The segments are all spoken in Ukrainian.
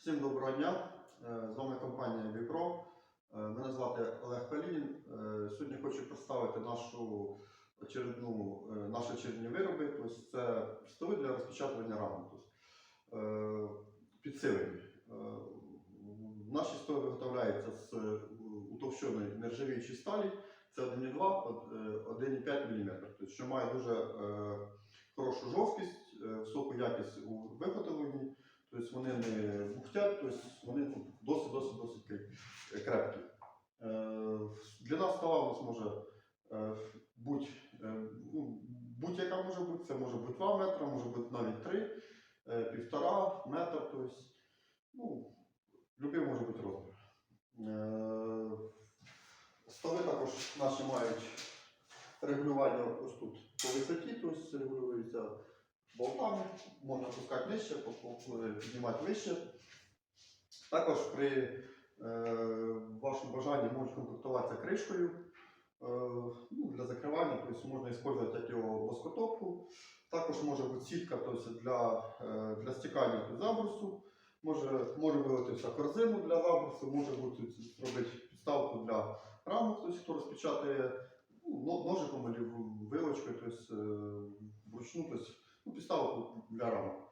Всім доброго дня. Е, З вами компанія Віпро. Е, Мене звати Олег Калінін. Е, Сьогодні хочу представити нашу очередну, наші очередні вироби. Тобто це столи для розпечатування е, підсилені. Наші столи виготовляються з утовщеної нержавіючої сталі. Це 1,2, е, 1,5 мм, тобто, що має дуже хорошу жорсткість, високу якість у виготовленні. Тобто вони не бухтять, тобто вони ну, досить досить досить крепкі. Е, Для нас стола у нас може е, е, ну, будь-яка може бути, це може бути 2 метри, може бути навіть 3, е, півтора метр, тобто, ну, любий може бути розмір. Е, Столи також наші мають регулювання ось тут по висоті, тобто регулюються болтами, можна пускати нижче, піднімати вище. Також при е, вашому бажанні можуть комплектуватися кришкою е, ну, для закривання, тобто можна використовувати як його воскотопку. Також може бути сітка тобто для, е, для стікання під забрусу. Може, може вилитися корзину для забрусу, може бути зробити підставку для рамок, тобто, хто розпечатає ну, ножиком або вилочкою, тобто, е, вручну, тобто, підставку для рамок.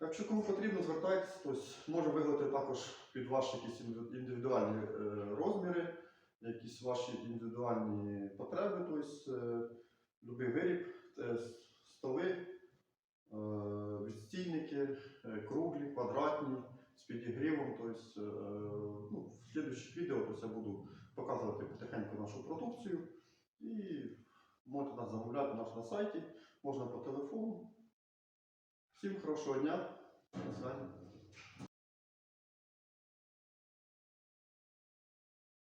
Якщо кому потрібно, звертайтесь, тобто, може виготовити також під ваші якісь індивідуальні е, розміри, якісь ваші індивідуальні потреби, тобто, е, будь-який виріб, столи, е, відстійники, е, круглі, квадратні, з підігрівом. Тобто, ну, в слідуючих відео я буду показувати потихеньку нашу продукцію і можете нас замовляти наш на сайті, можна по телефону. Всім хорошого дня, до свидання.